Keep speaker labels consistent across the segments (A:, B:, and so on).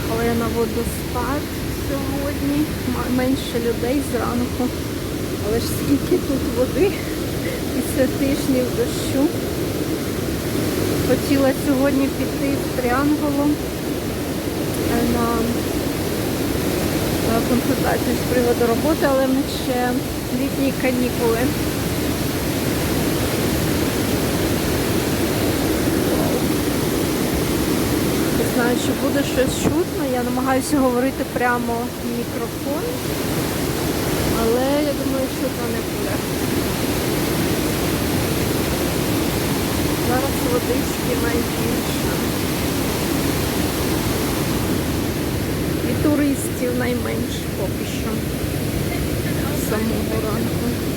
A: Приїхала я на водоспад сьогодні. Менше людей зранку. Але ж скільки тут води після тижнів дощу. Хотіла сьогодні піти в Тріанголу е, на консультацію з приводу роботи, але них ще літні канікули. Чи буде щось чутно. Я намагаюся говорити прямо в мікрофон, але я думаю, чутно не буде. Зараз водички найбільше. І туристів найменше поки що. З самого ранку.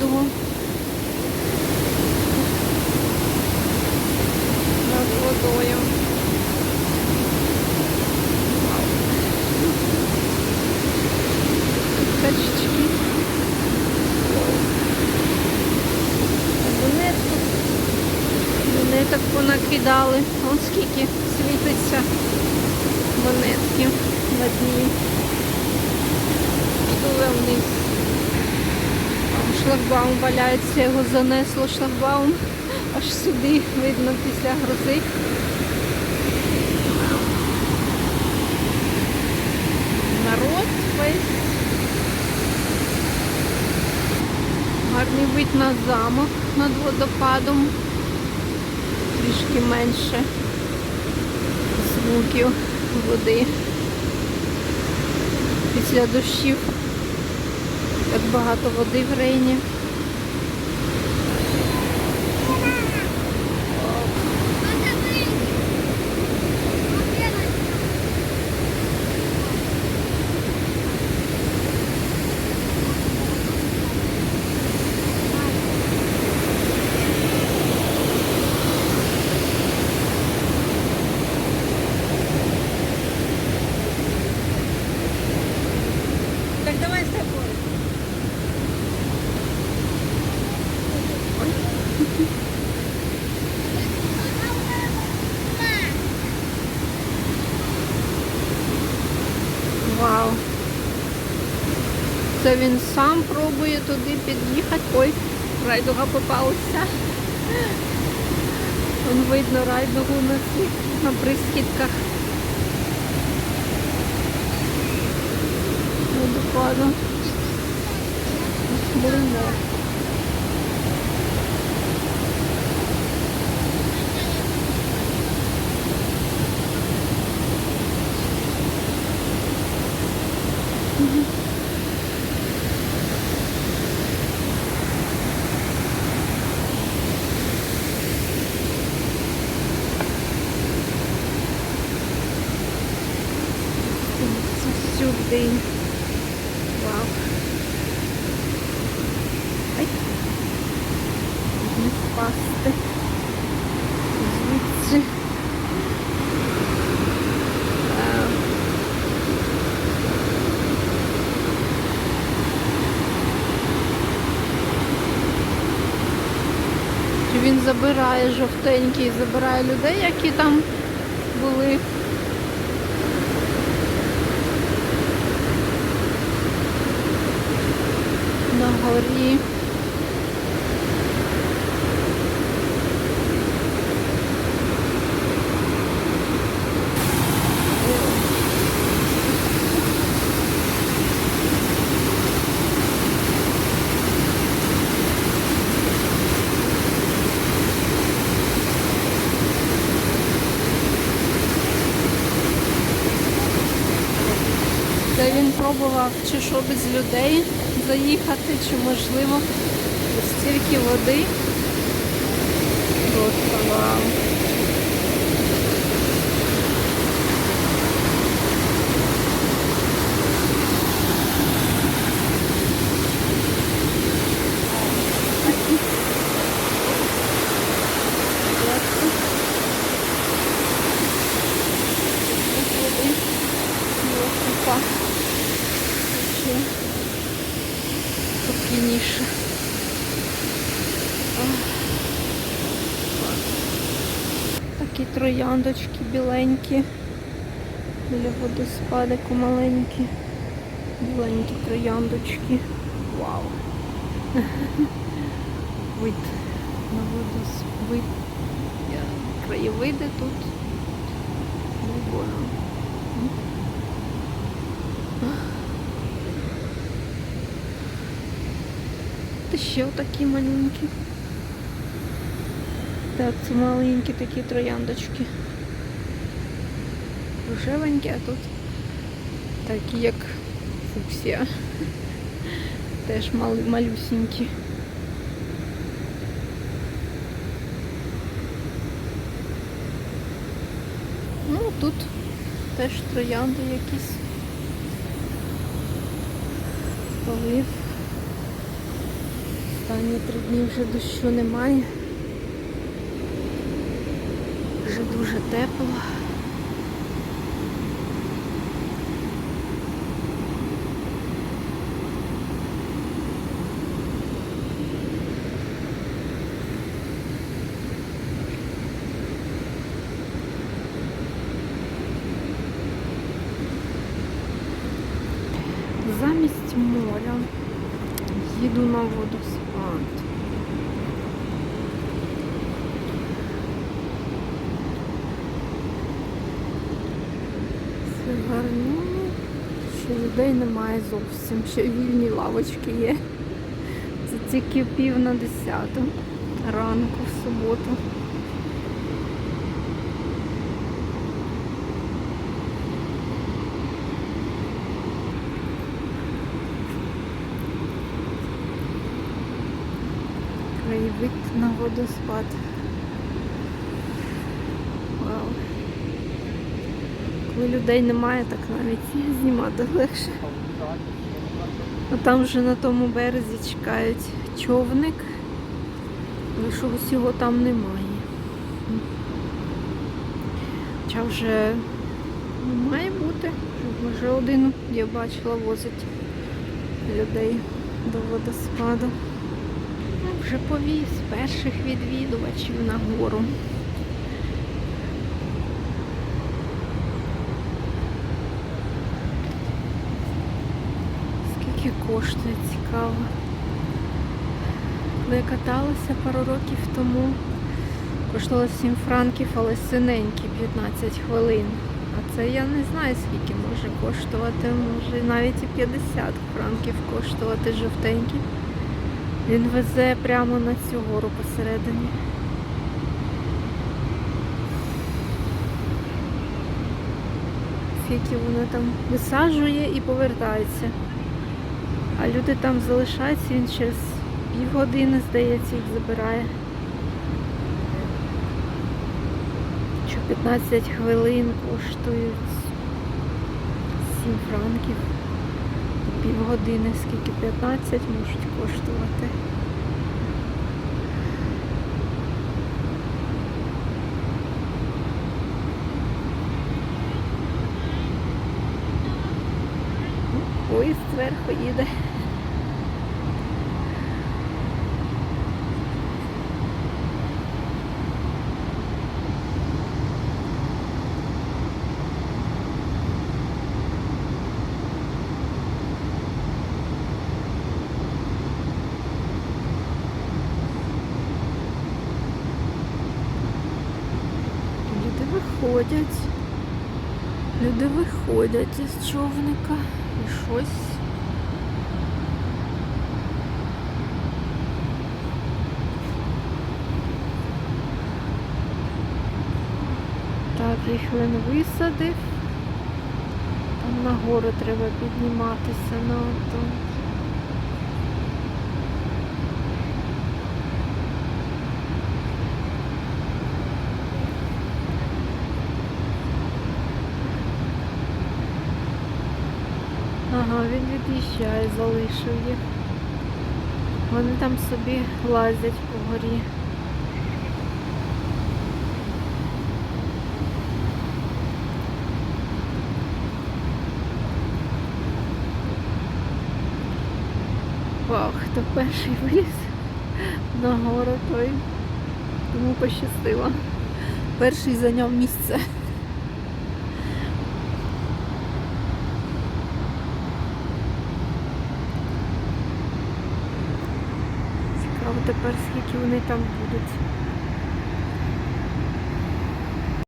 A: Райдугу. Над водою. Качечки. Монетку. Монеток понакидали. Вон скільки світиться монетки на дні. Дуже вниз. Шлагбаум валяється, його занесло шлагбаум. Аж сюди видно після грози. Народ весь. Гарний вид на замок над водопадом. Трішки менше звуків води. Після дощів багато води в рейні.
B: Так давай с тобой.
A: Вау. Це він сам пробує туди під'їхати. Ой, райдуга попалася. Вон видно райдугу на цих на прискітках. Водопаду. Блин, день. Вау. Ай. Не впасти. Звідси. Вау. Чи Він забирає забирає людей, які там були. На горі. Це він пробував, чи що без людей заїхати, чи можливо стільки води. Просто вау. Спокійніше. Такі трояндочки біленькі. Біля водоспадику маленькі. Біленькі трояндочки. Вау. Вид на водоспад. Краєвиди тут. Ого. Ще отакі маленькі. Так, це маленькі такі трояндочки. Рожевенькі, а тут такі як фуксія. Теж мал- малюсенькі. Ну, тут теж троянди якісь. Полив. Останні три дні вже дощу немає. Вже дуже тепло. Гарно, що людей немає зовсім, ще вільні лавочки є. Це тільки пів на десяту ранку в суботу. Краєвид на водоспад. Вау. Коли людей немає, так навіть знімати легше. А там вже на тому березі чекають човник. Але чогось його там немає. Хоча вже ну, має бути. Може один, я бачила, возить людей до водоспаду. Ну, вже повіз перших відвідувачів на гору. Скільки коштує, цікаво. Коли я каталася пару років тому, коштувало 7 франків, але синенькі 15 хвилин. А це я не знаю, скільки може коштувати, може навіть і 50 франків коштувати жовтенький. Він везе прямо на цю гору посередині. Скільки воно там висаджує і повертається. А люди там залишаються, він через півгодини, здається, їх забирає. Що 15 хвилин коштують 7 франків. півгодини, скільки 15 можуть коштувати. Поїзд зверху їде. Люди виходять. Люди виходять із човника і щось. Так, їх він висадив. Там нагору треба підніматися на ото. Він від'їжджає, залишив їх. Вони там собі лазять по горі. Вау, хто перший виліз на гору, той йому пощастило. Перший зайняв місце. Цікаво тепер, скільки вони там будуть.